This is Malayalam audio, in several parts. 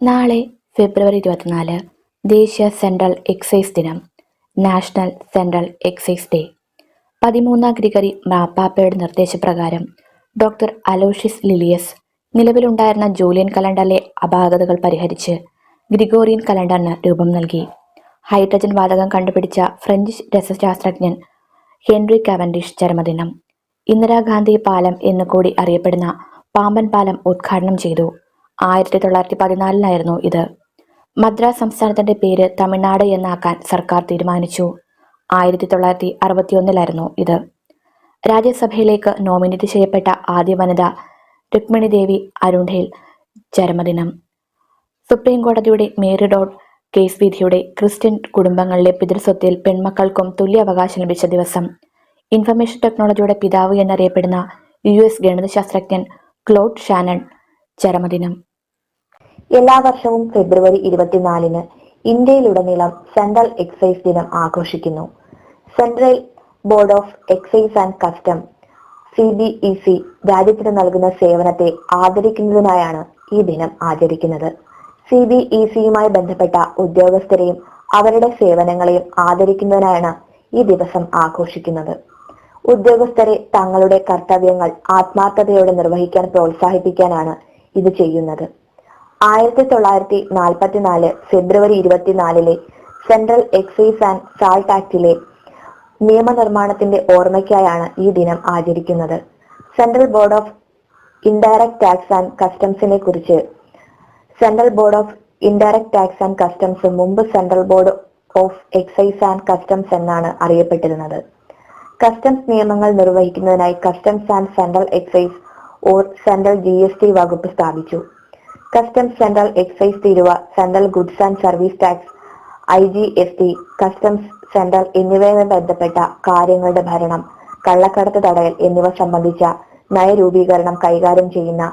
നാളെ ഫെബ്രുവരി ഇരുപത്തിനാല് ദേശീയ സെൻട്രൽ എക്സൈസ് ദിനം നാഷണൽ സെൻട്രൽ എക്സൈസ് ഡേ. പതിമൂന്നാം ഗ്രിഗറി മാപ്പാപ്പയുടെ നിർദ്ദേശപ്രകാരം ഡോക്ടർ അലോഷ്യസ് ലിലിയസ് നിലവിലുണ്ടായിരുന്ന ജൂലിയൻ കലണ്ടറിലെ അപാകതകൾ പരിഹരിച്ച് ഗ്രിഗോറിയൻ കലണ്ടറിന് രൂപം നൽകി. ഹൈഡ്രജൻ വാതകം കണ്ടുപിടിച്ച ഫ്രഞ്ച് രസശാസ്ത്രജ്ഞൻ ഹെൻറി കാവൻഡിഷ് ചരമദിനം ഇന്ദിരാഗാന്ധി പാലം എന്ന് കൂടി അറിയപ്പെടുന്ന പാമ്പൻ പാലം ഉദ്ഘാടനം ചെയ്തു. ആയിരത്തി തൊള്ളായിരത്തി പതിനാലിലായിരുന്നു ഇത്. മദ്രാസ് സംസ്ഥാനത്തിന്റെ പേര് തമിഴ്നാട് എന്നാക്കാൻ സർക്കാർ തീരുമാനിച്ചു. ആയിരത്തി തൊള്ളായിരത്തി അറുപത്തിയൊന്നിലായിരുന്നു ഇത്. രാജ്യസഭയിലേക്ക് നോമിനേറ്റ് ചെയ്യപ്പെട്ട ആദ്യ വനിത രുക്മിണി ദേവി അരുൺഠേൽ ചരമദിനം സുപ്രീം കോടതിയുടെ മേരി ഡോട്ട് കേസ് വിധിയുടെ ക്രിസ്ത്യൻ കുടുംബങ്ങളിലെ പിതൃസ്വത്തിൽ പെൺമക്കൾക്കും തുല്യ അവകാശം ലഭിച്ച ദിവസം. ഇൻഫർമേഷൻ ടെക്നോളജിയുടെ പിതാവ് എന്നറിയപ്പെടുന്ന യു എസ് ഗണിതശാസ്ത്രജ്ഞൻ ക്ലോഡ് ഷാനൺ ചരമദിനം എല്ലാ വർഷവും ഫെബ്രുവരി ഇരുപത്തിനാലിന് ഇന്ത്യയിലുടനീളം സെൻട്രൽ എക്സൈസ് ദിനം ആഘോഷിക്കുന്നു. Central board of excise and custom C B E C രാജ്യത്തിന് നൽകുന്ന സേവനത്തെ ആദരിക്കുന്നതിനായാണ് ഈ ദിനം ആചരിക്കുന്നത്. സി ബി ഇ സിയുമായി ബന്ധപ്പെട്ട ഉദ്യോഗസ്ഥരെയും അവരുടെ സേവനങ്ങളെയും ആദരിക്കുന്നതിനായാണ് ഈ ദിവസം ആഘോഷിക്കുന്നത്. ഉദ്യോഗസ്ഥരെ തങ്ങളുടെ കർത്തവ്യങ്ങൾ ആത്മാർത്ഥതയോടെ നിർവഹിക്കാൻ പ്രോത്സാഹിപ്പിക്കാനാണ് ഇത് ചെയ്യുന്നത്. ആയിരത്തി തൊള്ളായിരത്തി നാൽപ്പത്തിനാല് ഫെബ്രുവരി ഇരുപത്തിനാലിലെ സെൻട്രൽ എക്സൈസ് ആൻഡ് സാൾട്ട് ആക്ടിലെ നിയമനിർമ്മാണത്തിന്റെ ഓർമ്മയ്ക്കായാണ് ഈ ദിനം ആചരിക്കുന്നത്. Central board of indirect tax and കസ്റ്റംസിനെ കുറിച്ച് central board of indirect tax and customs മുമ്പ് central board of excise and customs എന്നാണ് അറിയപ്പെട്ടിരുന്നത്. കസ്റ്റംസ് നിയമങ്ങൾ നിർവഹിക്കുന്നതിനായി customs and central excise or central G വകുപ്പ് സ്ഥാപിച്ചു. കസ്റ്റംസ് സെൻട്രൽ എക്സൈസ് തീരുവ central goods and service tax I G S T customs central എന്നിവയുമായി ബന്ധപ്പെട്ട കാര്യങ്ങളുടെ ഭരണം കള്ളക്കടത്ത് തടയൽ എന്നിവ സംബന്ധിച്ച നയരൂപീകരണം കൈകാര്യം ചെയ്യുന്ന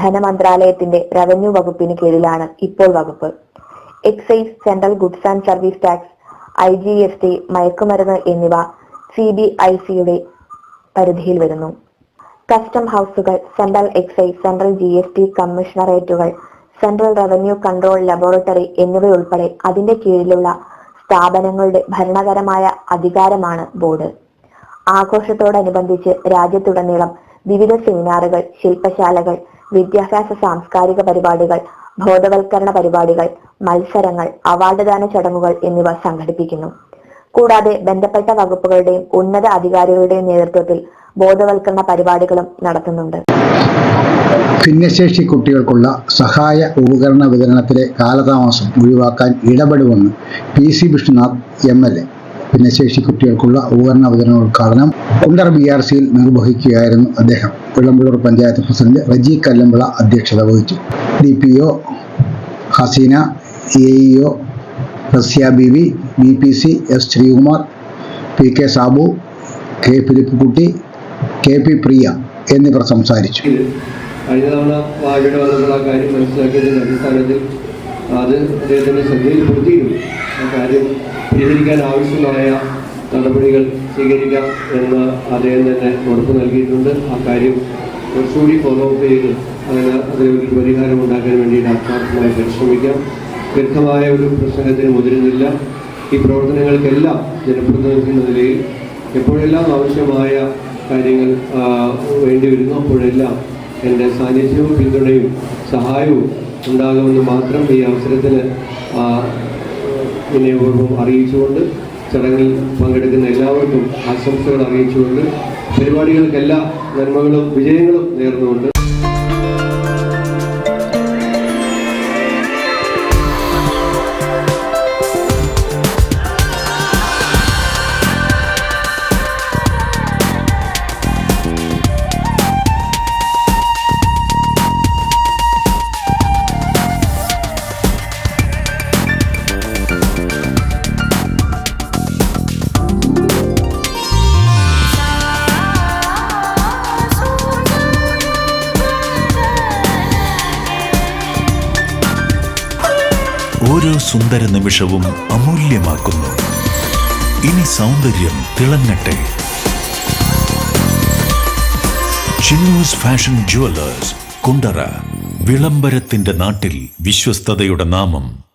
ധനമന്ത്രാലയത്തിന്റെ റവന്യൂ വകുപ്പിന് കീഴിലാണ് ഇപ്പോൾ വകുപ്പ്. Excise central goods and service tax I G S T മയക്കുമരുന്ന് എന്നിവ സി ബി ഐ സിയുടെ പരിധിയിൽ വരുന്നു. Custom ഹൗസുകൾ central excise central G S T കമ്മീഷണറേറ്റുകൾ central revenue control laboratory എന്നിവയുൾപ്പെടെ അതിന്റെ കീഴിലുള്ള സ്ഥാപനങ്ങളുടെ ഭരണകരമായ അധികാരമാണ് ബോർഡ്. ആഘോഷത്തോടനുബന്ധിച്ച് രാജ്യത്തുടനീളം വിവിധ സെമിനാറുകൾ ശില്പശാലകൾ വിദ്യാഭ്യാസ സാംസ്കാരിക പരിപാടികൾ ബോധവൽക്കരണ പരിപാടികൾ മത്സരങ്ങൾ അവാർഡ് ദാന ചടങ്ങുകൾ എന്നിവ സംഘടിപ്പിക്കുന്നു. കൂടാതെ ബന്ധപ്പെട്ട വകുപ്പുകളുടെയും ഉന്നത അധികാരികളുടെയും നേതൃത്വത്തിൽ ബോധവൽക്കരണ പരിപാടികളും നടത്തുന്നുണ്ട്. ഭിന്നശേഷി കുട്ടികൾക്കുള്ള സഹായ ഉപകരണ വിതരണത്തിലെ കാലതാമസം ഒഴിവാക്കാൻ ഇടപെടുമെന്ന് P C Vishnunath M L A. ഭിന്നശേഷി കുട്ടികൾക്കുള്ള ഉപകരണ വിതരണ ഉദ്ഘാടനം കുണ്ടർ ബി ആർ സിയിൽ നിർവഹിക്കുകയായിരുന്നു അദ്ദേഹം. വിളമ്പുള്ളൂർ പഞ്ചായത്ത് പ്രസിഡന്റ് റജി കല്ലമ്പിള അധ്യക്ഷത വഹിച്ചു. D P O Haseena A Rasya V B P C S Sreekumar P K Sabu K Philipkutty K P Priya എന്നിവർ സംസാരിച്ചു. കഴിഞ്ഞ തവണ വാഴയുടെ ആ കാര്യം മനസ്സിലാക്കിയതിന്റെ അടിസ്ഥാനത്തിൽ അത് അദ്ദേഹത്തിന്റെ ശ്രദ്ധയിൽപ്പെടുത്തിയിരുന്നു. ആ കാര്യം പരിഹരിക്കാൻ ആവശ്യമായ നടപടികൾ സ്വീകരിക്കാം എന്ന് അദ്ദേഹം തന്നെ ഉറപ്പ് നൽകിയിട്ടുണ്ട്. ആ കാര്യം കുറച്ചുകൂടി ഫോളോ അപ്പ് ചെയ്ത് അതിന് അതിനൊരു പരിഹാരം ഉണ്ടാക്കാൻ വേണ്ടിയിട്ട് ആത്മാർത്ഥമായി പരിശ്രമിക്കാം. ദീർഘമായ ഒരു പ്രസംഗത്തിന് മുതിരുന്നില്ല. ഈ പ്രവർത്തനങ്ങൾക്കെല്ലാം ജനപ്രതിനിധി എന്ന നിലയിൽ എപ്പോഴെല്ലാം ആവശ്യമായ കാര്യങ്ങൾ വേണ്ടി വരുന്നു അപ്പോഴെല്ലാം എന്റെ സാന്നിധ്യവും പിന്തുണയും സഹായവും ഉണ്ടാകുമെന്ന് മാത്രം ഈ അവസരത്തിൽ വിനയപൂർവം അറിയിച്ചുകൊണ്ട് ചടങ്ങിൽ പങ്കെടുക്കുന്ന എല്ലാവർക്കും ആശംസകൾ അറിയിച്ചുകൊണ്ട് പരിപാടികൾക്കെല്ലാ നന്മകളും വിജയങ്ങളും നേർന്നുകൊണ്ട് ഓരോ സുന്ദര നിമിഷവും അമൂല്യമാക്കുന്നു. ഇനി സൗന്ദര്യം തിളങ്ങട്ടെ. ചിന്നൂസ് ഫാഷൻ ജുവലേഴ്സ് കുണ്ടറ വിളംബരത്തിന്റെ നാട്ടിൽ വിശ്വസ്തയുടെ നാമം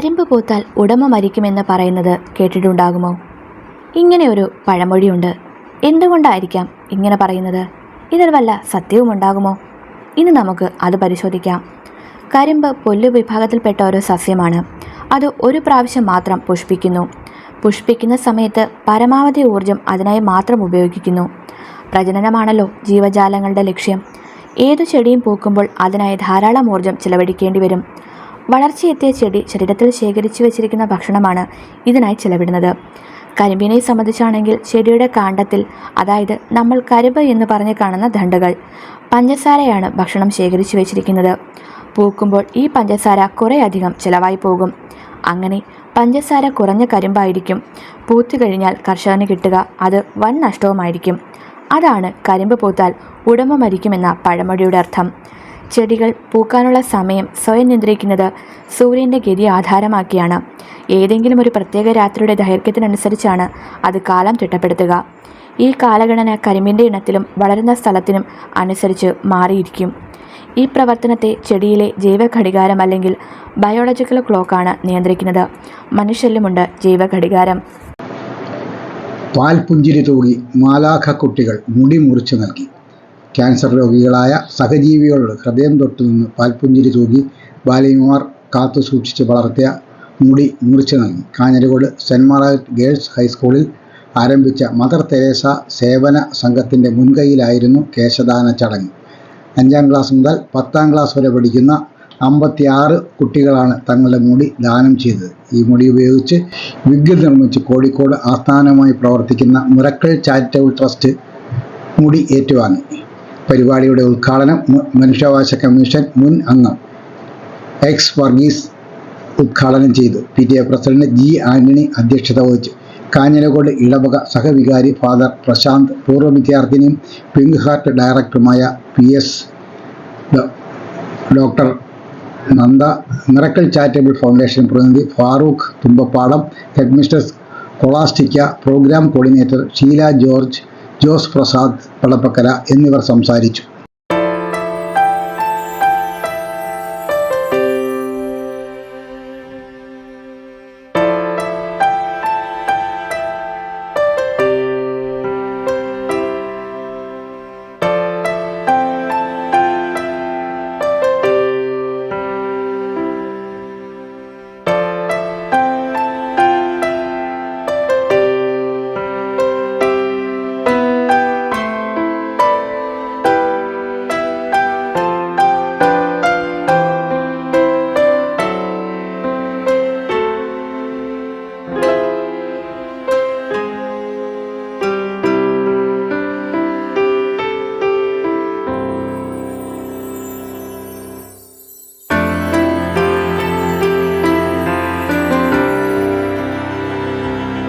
കരിമ്പ് പൂത്താൽ ഉടമ മരിക്കുമെന്ന് പറയുന്നത് കേട്ടിട്ടുണ്ടാകുമോ? ഇങ്ങനെ ഒരു പഴമൊഴിയുണ്ട്. എന്തുകൊണ്ടായിരിക്കാം ഇങ്ങനെ പറയുന്നത്? ഇതിൽ വല്ല സത്യവും ഉണ്ടാകുമോ ഇനി നമുക്ക് അത് പരിശോധിക്കാം. കരിമ്പ് പുല്ല് വിഭാഗത്തിൽപ്പെട്ട ഒരു സസ്യമാണ്. അത് ഒരു പ്രാവശ്യം മാത്രം പുഷ്പിക്കുന്നു. പുഷ്പിക്കുന്ന സമയത്ത് പരമാവധി ഊർജം അതിനായി മാത്രം ഉപയോഗിക്കുന്നു. പ്രജനനമാണല്ലോ ജീവജാലങ്ങളുടെ ലക്ഷ്യം. ഏതു ചെടിയും പൂക്കുമ്പോൾ അതിനായി ധാരാളം ഊർജം ചിലവഴിക്കേണ്ടി വരും. വളർച്ചയെത്തിയ ചെടി ശരീരത്തിൽ ശേഖരിച്ചു വെച്ചിരിക്കുന്ന ഭക്ഷണമാണ് ഇതിനായി ചെലവിടുന്നത്. കരിമ്പിനെ സംബന്ധിച്ചാണെങ്കിൽ ചെടിയുടെ കാണ്ടത്തിൽ അതായത് നമ്മൾ കരിമ്പ് എന്ന് പറഞ്ഞ് കാണുന്ന ദണ്ടുകൾ പഞ്ചസാരയാണ് ഭക്ഷണം ശേഖരിച്ചു വെച്ചിരിക്കുന്നത്. പൂക്കുമ്പോൾ ഈ പഞ്ചസാര കുറേയധികം ചിലവായി പോകും. അങ്ങനെ പഞ്ചസാര കുറഞ്ഞ കരിമ്പായിരിക്കും. പൂത്തു കഴിഞ്ഞാൽ കർഷകന് കിട്ടുക അത് വൻ നഷ്ടവുമായിരിക്കും. അതാണ് കരിമ്പ് പൂത്താൽ ഉടമ മരിക്കുമെന്ന പഴമൊഴിയുടെ അർത്ഥം. ചെടികൾ പൂക്കാനുള്ള സമയം സ്വയം നിയന്ത്രിക്കുന്നത് സൂര്യന്റെ ഗതി ആധാരമാക്കിയാണ്. ഏതെങ്കിലും ഒരു പ്രത്യേക രാത്രിയുടെ ദൈർഘ്യത്തിനനുസരിച്ചാണ് അത് കാലം തിട്ടപ്പെടുത്തുക. ഈ കാലഗണന കരിമ്പിന്റെ ഇനത്തിലും വളരുന്ന സ്ഥലത്തിനും അനുസരിച്ച് മാറിയിരിക്കും. ഈ പ്രവർത്തനത്തെ ചെടിയിലെ ജൈവഘടികാരം അല്ലെങ്കിൽ ബയോളജിക്കൽ ക്ലോക്കാണ് നിയന്ത്രിക്കുന്നത്. മനുഷ്യരിലുമുണ്ട് ജൈവഘടികാരം. പാൽപുഞ്ചിരി തൂകി മാലാഖ കുട്ടികൾ മുടി മുറിച്ചു നൽകി. ക്യാൻസർ രോഗികളായ സഹജീവികളോട് ഹൃദയം തൊട്ടു നിന്ന് പാൽപുഞ്ചിരി തൂകി ബാലിമാർ കാത്തു സൂക്ഷിച്ച് വളർത്തിയ മുടി മുറിച്ചു നൽകി. കാഞ്ഞിരകോട് സെന്റ് മാർഗരറ്റ് ഗേൾസ് ഹൈസ്കൂളിൽ ആരംഭിച്ച മദർ തെരേസ സേവന സംഘത്തിന്റെ മുൻകൈയിലായിരുന്നു കേശദാന ചടങ്ങ്. അഞ്ചാം ക്ലാസ് മുതൽ പത്താം ക്ലാസ് വരെ പഠിക്കുന്ന അമ്പത്തിയാറ് കുട്ടികളാണ് തങ്ങളുടെ മുടി ദാനം ചെയ്തത്. ഈ മുടി ഉപയോഗിച്ച് വിഗ് നിർമ്മിച്ച് കോഴിക്കോട് ആസ്ഥാനമായി പ്രവർത്തിക്കുന്ന മുരക്കൽ ചാരിറ്റബിൾ ട്രസ്റ്റ് മുടി ഏറ്റുവാങ്ങി. പരിപാടിയുടെ ഉദ്ഘാടനം മനുഷ്യാവകാശ കമ്മീഷൻ മുൻ അംഗം എക്സ് വർഗീസ് ഉദ്ഘാടനം ചെയ്തു. P T A president G Antony അധ്യക്ഷത വഹിച്ചു. കാഞ്ഞിരകോട് ഇടവക സഹവികാരി ഫാദർ പ്രശാന്ത് പൂർവ വിദ്യാർത്ഥിനിയും പിങ്ക് ഹാർട്ട് ഡയറക്ടറുമായ P S doctor Nanda miracle charitable foundation പ്രതിനിധി Farooq Thumbappadam headmistress Colastica programme coordinator Sheela George Jose Prasad Padappakkara എന്നിവർ സംസാരിച്ചു.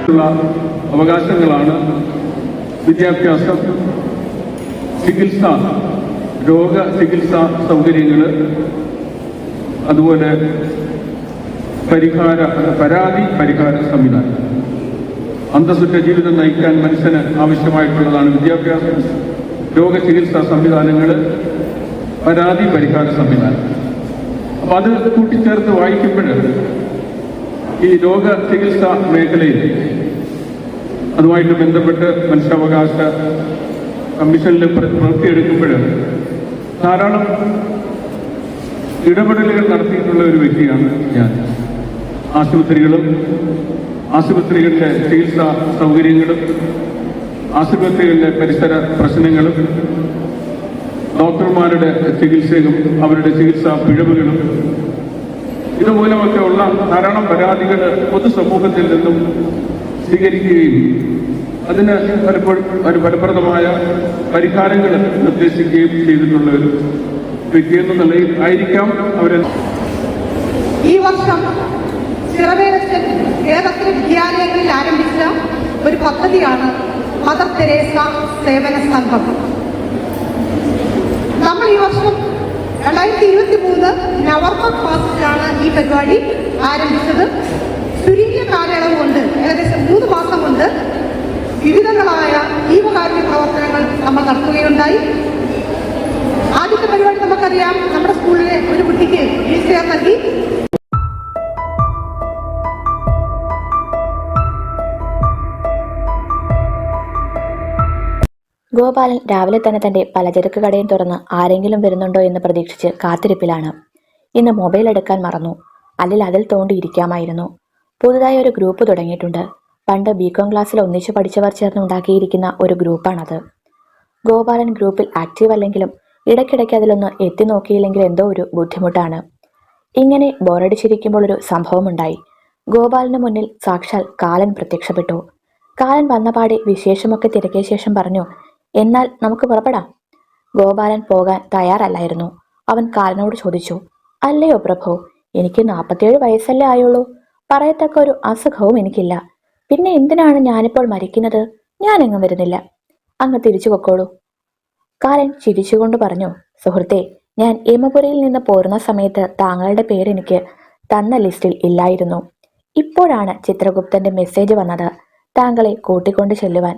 ഉള്ള അവകാശങ്ങളാണ് വിദ്യാഭ്യാസം ചികിത്സ രോഗ ചികിത്സ സൗകര്യങ്ങൾ അതുപോലെ പരിഹാര പരാതി പരിഹാര സംവിധാനം. അന്തസ്സുറ്റ ജീവിതം നയിക്കാൻ മനുഷ്യന് ആവശ്യമായിട്ടുള്ളതാണ് വിദ്യാഭ്യാസം രോഗ ചികിത്സാ സംവിധാനങ്ങൾ പരാതി പരിഹാര സംവിധാനം. അപ്പം അത് കൂട്ടിച്ചേർത്ത് വായിക്കുമ്പോൾ ഈ രോഗ ചികിത്സാ മേഖലയിൽ അതുമായിട്ട് ബന്ധപ്പെട്ട് മനുഷ്യാവകാശ കമ്മീഷനിൽ പ്ര- പ്രവൃത്തിയെടുക്കുമ്പോൾ ധാരാളം ഇടപെടലുകൾ നടത്തിയിട്ടുള്ള ഒരു വ്യക്തിയാണ് ഞാൻ. ആശുപത്രികളും ആശുപത്രികളിലെ ചികിത്സാ സൗകര്യങ്ങളും ആശുപത്രികളിലെ പരിസര പ്രശ്നങ്ങളും ഡോക്ടർമാരുടെ ചികിത്സയും അവരുടെ ചികിത്സാ പിഴവുകളും ഇതുമൂലമൊക്കെ ഉള്ള ധാരാളം പരാതികൾ പൊതുസമൂഹത്തിൽ നിന്നും സ്വീകരിക്കുകയും അതിന് പലപ്പോഴും ഒരു ഫലപ്രദമായ പരിഹാരങ്ങൾ നിർദ്ദേശിക്കുകയും ചെയ്തിട്ടുള്ള ഒരു വ്യക്തി എന്ന നിലയിൽ ആയിരിക്കാം അവരെ ഈ വർഷം കേരളത്തിലെ വിദ്യാലയങ്ങളിൽ ആരംഭിച്ച ഒരു പദ്ധതിയാണ് മദർ തെരേസ സേവന സംഘം. നമ്മൾ ഈ വർഷം രണ്ടായിരത്തി ഇരുപത്തി മൂന്ന് നവംബർ മാസത്തിലാണ് ഈ പരിപാടി ആരംഭിച്ചത്. കാലയളവ് കൊണ്ട് ഏകദേശം മൂന്ന് മാസം കൊണ്ട് വിവിധങ്ങളായ ജീവകാരുണ്യ പ്രവർത്തനങ്ങൾ നമ്മൾ നടത്തുകയുണ്ടായി. ആദ്യത്തെ പരിപാടി നമുക്കറിയാം. നമ്മുടെ സ്കൂളിലെ ഒരു കുട്ടിക്ക് വീൽ നൽകി. ഗോപാലൻ രാവിലെ തന്നെ തന്റെ പലചരക്ക് കടയും തുറന്ന് ആരെങ്കിലും വരുന്നുണ്ടോ എന്ന് പ്രതീക്ഷിച്ച് കാത്തിരിപ്പിലാണ്. ഇന്ന് മൊബൈൽ എടുക്കാൻ മറന്നു. അല്ലെങ്കിൽ അതിൽ തോണ്ടി ഇരിക്കാമായിരുന്നു പുതുതായി ഒരു ഗ്രൂപ്പ് തുടങ്ങിയിട്ടുണ്ട്. പണ്ട് ബികോം ക്ലാസ്സിൽ ഒന്നിച്ചു പഠിച്ചവർ ചേർന്ന് ഉണ്ടാക്കിയിരിക്കുന്ന ഒരു ഗ്രൂപ്പാണത്. ഗോപാലൻ ഗ്രൂപ്പിൽ ആക്റ്റീവ് അല്ലെങ്കിലും ഇടയ്ക്കിടയ്ക്ക് അതിലൊന്ന് എത്തി നോക്കിയില്ലെങ്കിൽ എന്തോ ഒരു ബുദ്ധിമുട്ടാണ്. ഇങ്ങനെ ബോറടിച്ചിരിക്കുമ്പോൾ ഒരു സംഭവമുണ്ടായി. ഗോപാലിന് മുന്നിൽ സാക്ഷാൽ കാലൻ പ്രത്യക്ഷപ്പെട്ടു. കാലൻ വന്നപാടെ വിശേഷമൊക്കെ തിരക്കിയ ശേഷം പറഞ്ഞു എന്നാൽ നമുക്ക് പുറപ്പെടാം. ഗോപാലൻ പോകാൻ തയ്യാറല്ലായിരുന്നു. അവൻ കാലനോട് ചോദിച്ചു അല്ലയോ പ്രഭു എനിക്ക് നാൽപ്പത്തിയേഴ് വയസ്സല്ലേ ആയുള്ളൂ. പറയത്തക്ക ഒരു അസുഖവും എനിക്കില്ല. പിന്നെ എന്തിനാണ് ഞാനിപ്പോൾ മരിക്കുന്നത്? ഞാനെങ്ങും വരുന്നില്ല. അങ്ങ് തിരിച്ചു പൊക്കോളൂ. കാലൻ ചിരിച്ചുകൊണ്ട് പറഞ്ഞു സുഹൃത്തെ ഞാൻ യമപുരയിൽ നിന്ന് പോരുന്ന സമയത്ത് താങ്കളുടെ പേര് എനിക്ക് തന്ന ലിസ്റ്റിൽ ഇല്ലായിരുന്നു. ഇപ്പോഴാണ് ചിത്രഗുപ്തന്റെ മെസ്സേജ് വന്നത്. താങ്കളെ കൂട്ടിക്കൊണ്ട് ചെല്ലുവാൻ.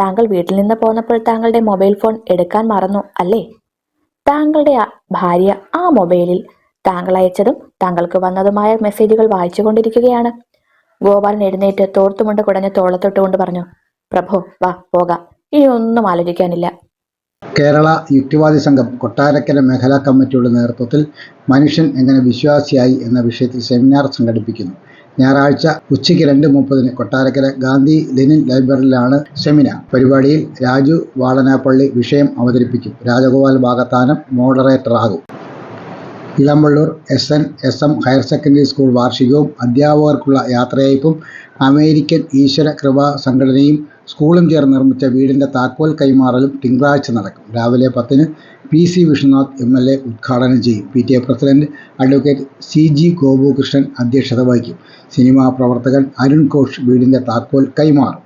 താങ്കൾ വീട്ടിൽ നിന്ന് പോന്നപ്പോൾ താങ്കളുടെ മൊബൈൽ ഫോൺ എടുക്കാൻ മറന്നു അല്ലേ? താങ്കളുടെ ഭാര്യ ആ മൊബൈലിൽ താങ്കൾ അയച്ചതും താങ്കൾക്ക് വന്നതുമായ മെസ്സേജുകൾ വായിച്ചുകൊണ്ടിരിക്കുകയാണ്. ഗോപാലൻ എഴുന്നേറ്റ് തോർത്തുമുണ്ട് കുടഞ്ഞ് തോളത്തൊട്ടുകൊണ്ട് പറഞ്ഞു പ്രഭു വാ പോകാം. ഇനി ഒന്നും ആലോചിക്കാനില്ല. കേരള യുക്തിവാദി സംഘം കൊട്ടാരക്കര മേഖലാ കമ്മിറ്റിയുടെ നേതൃത്വത്തിൽ മനുഷ്യൻ എങ്ങനെ വിശ്വാസിയായി എന്ന വിഷയത്തിൽ സെമിനാർ സംഘടിപ്പിക്കുന്നു. ഞായറാഴ്ച ഉച്ചയ്ക്ക് രണ്ട് മുപ്പതിന് കൊട്ടാരക്കര ഗാന്ധി ലെനിൻ ലൈബ്രറിയിലാണ് സെമിനാർ. പരിപാടിയിൽ രാജു വാളനാപ്പള്ളി വിഷയം അവതരിപ്പിക്കും. Rajagopal Bhagathanam മോഡറേറ്ററാകും Elampalloor S N S M higher secondary school വാർഷികവും അധ്യാപകർക്കുള്ള യാത്രയയപ്പും അമേരിക്കൻ ഈശ്വര കൃപാ സംഘടനയും സ്കൂളും ചേർന്ന് നിർമ്മിച്ച വീടിന്റെ താക്കോൽ കൈമാറലും തിങ്കളാഴ്ച നടക്കും. രാവിലെ പത്തിന് P C Vishnunath M L A ഉദ്ഘാടനം ചെയ്യും. P T A president advocate C G Gopukrishnan അധ്യക്ഷത വഹിക്കും. സിനിമാ പ്രവർത്തകൻ അരുൺ ഘോഷ് വീടിന്റെ താക്കോൽ കൈമാറും.